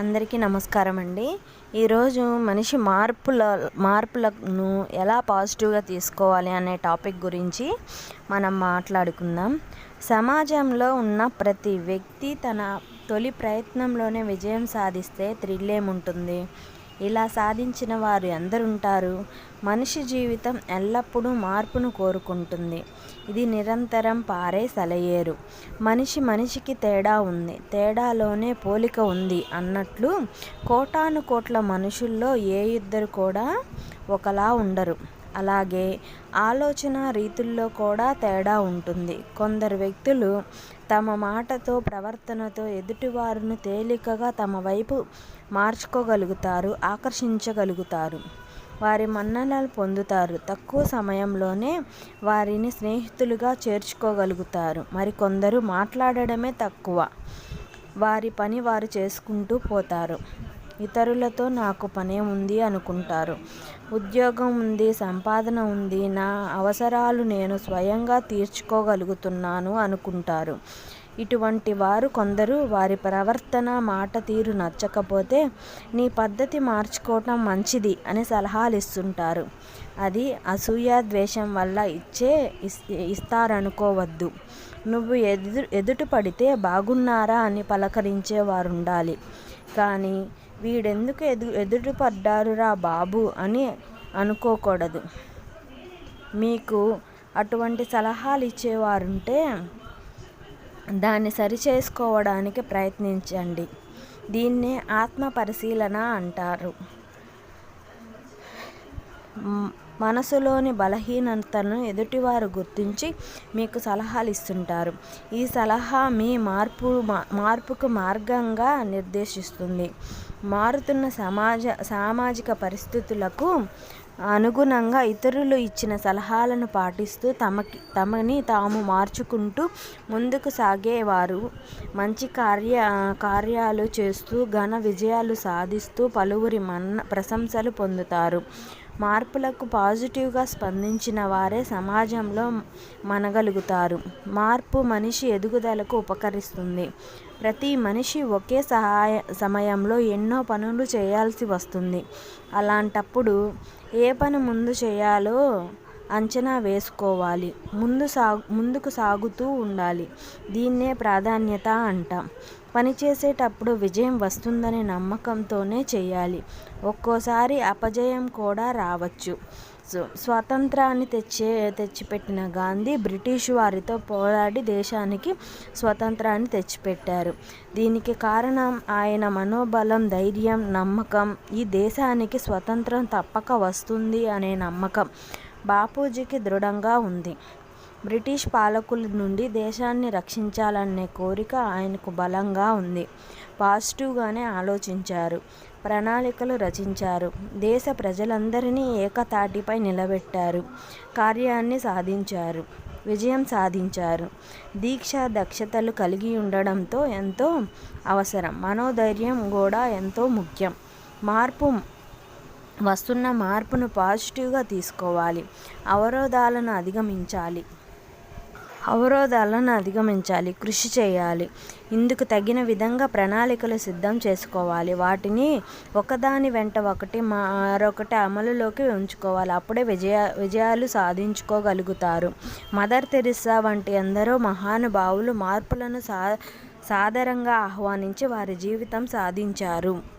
అందరికీ నమస్కారం అండి ఈరోజు మనిషి మార్పుల మార్పులను ఎలా పాజిటివ్గా తీసుకోవాలి అనే టాపిక్ గురించి మనం మాట్లాడుకుందాం. సమాజంలో ఉన్న ప్రతి వ్యక్తి తన తొలి ప్రయత్నంలోనే విజయం సాధిస్తే థ్రిల్ ఏముంటుంది? ఇలా సాధించిన వారు ఎందరుంటారు? మనిషి జీవితం ఎల్లప్పుడూ మార్పును కోరుకుంటుంది. ఇది నిరంతరం పారే సెలయేరు మనిషి మనిషికి తేడా ఉంది. తేడాలోనే పోలిక ఉంది అన్నట్లు కోటాను కోట్ల మనుషుల్లో ఏ ఇద్దరు కూడా ఒకలా ఉండరు. అలాగే ఆలోచన రీతుల్లో కూడా తేడా ఉంటుంది. కొందరు వ్యక్తులు తమ మాటతో ప్రవర్తనతో ఎదుటివారిని తేలికగా తమ వైపు మార్చుకోగలుగుతారు ఆకర్షించగలుగుతారు. వారి మన్ననలు పొందుతారు. తక్కువ సమయంలోనే వారిని స్నేహితులుగా చేర్చుకోగలుగుతారు. మరికొందరు మాట్లాడడమే తక్కువ. వారి పని వారు చేసుకుంటూ పోతారు. ఇతరులతో నాకు పనే ఉంది అనుకుంటారు. ఉద్యోగం ఉంది సంపాదన ఉంది నా అవసరాలు నేను స్వయంగా తీర్చుకోగలుగుతున్నాను అనుకుంటారు. ఇటువంటి వారు కొందరు వారి ప్రవర్తన మాట తీరు నచ్చకపోతే నీ పద్ధతి మార్చుకోవటం మంచిది అని సలహాలు ఇస్తుంటారు అది అసూయ ద్వేషం వల్ల ఇచ్చే ఇస్తారనుకోవద్దు. నువ్వు ఎదు ఎదుట పడితే బాగున్నారా అని పలకరించేవారు ఉండాలి కానీ వీడెందుకు ఎదు ఎదురు పడ్డారురా బాబు అని అనుకోకూడదు. మీకు అటువంటి సలహాలు ఇచ్చేవారుంటే దాన్ని సరిచేసుకోవడానికి ప్రయత్నించండి. దీన్నే ఆత్మ పరిశీలన అంటారు మనసులోని బలహీనతను ఎదుటివారు గుర్తించి మీకు సలహాలు ఇస్తుంటారు ఈ సలహా మీ మార్పు మార్పుకు మార్గంగా నిర్దేశిస్తుంది. మారుతున్న సమాజ సామాజిక పరిస్థితులకు అనుగుణంగా ఇతరులు ఇచ్చిన సలహాలను పాటిస్తూ తమకి తమని తాము మార్చుకుంటూ ముందుకు సాగేవారు. మంచి కార్య కార్యాలు చేస్తూ ఘన విజయాలు సాధిస్తూ పలువురి మన్న ప్రశంసలు పొందుతారు. మార్పులకు పాజిటివ్గా స్పందించిన వారే సమాజంలో మనగలుగుతారు. మార్పు మనిషి ఎదుగుదలకు ఉపకరిస్తుంది. ప్రతి మనిషి ఒకే సహాయ సమయంలో ఎన్నో పనులు చేయాల్సి వస్తుంది. అలాంటప్పుడు ఏ పని ముందు చేయాలో అంచనా వేసుకోవాలి. ముందు సాగు ముందుకు సాగుతూ ఉండాలి. దీన్నే ప్రాధాన్యత అంటాం. పని చేసేటప్పుడు విజయం వస్తుందనే నమ్మకంతోనే చేయాలి. ఒక్కోసారి అపజయం కూడా రావచ్చు. స్వాతంత్రాన్ని తెచ్చే తెచ్చిపెట్టిన గాంధీ బ్రిటిష్ వారితో పోరాడి దేశానికి స్వతంత్రాన్ని తెచ్చిపెట్టారు. దీనికి కారణం ఆయన మనోబలం ధైర్యం నమ్మకం. ఈ దేశానికి స్వతంత్రం తప్పక వస్తుంది అనే నమ్మకం. బాపూజీకి దృఢంగా ఉంది. బ్రిటిష్ పాలకుల నుండి దేశాన్ని రక్షించాలనే కోరిక ఆయనకు బలంగా ఉంది. పాజిటివ్గానే ఆలోచించారు. ప్రణాళికలు రచించారు. దేశ ప్రజలందరినీ ఏకతాటిపై నిలబెట్టారు. కార్యాన్ని సాధించారు. విజయం సాధించారు. దీక్ష దక్షతలు కలిగి ఉండడంతో ఎంతో అవసరం. మనోధైర్యం కూడా ఎంతో ముఖ్యం. మార్పు వస్తున్న మార్పును పాజిటివ్గా తీసుకోవాలి. అవరోధాలను అధిగమించాలి. అవరోధాలను అధిగమించాలి. కృషి చేయాలి. ఇందుకు తగిన విధంగా ప్రణాళికలు సిద్ధం చేసుకోవాలి. వాటిని ఒకదాని వెంట ఒకటి మరొకటి అమలులోకి ఉంచుకోవాలి. అప్పుడే విజయ విజయాలు సాధించుకోగలుగుతారు. మదర్ తెరిసా వంటి ఎందరో మహానుభావులు మార్పులను సా సాదరంగా ఆహ్వానించి వారి జీవితం సాధించారు.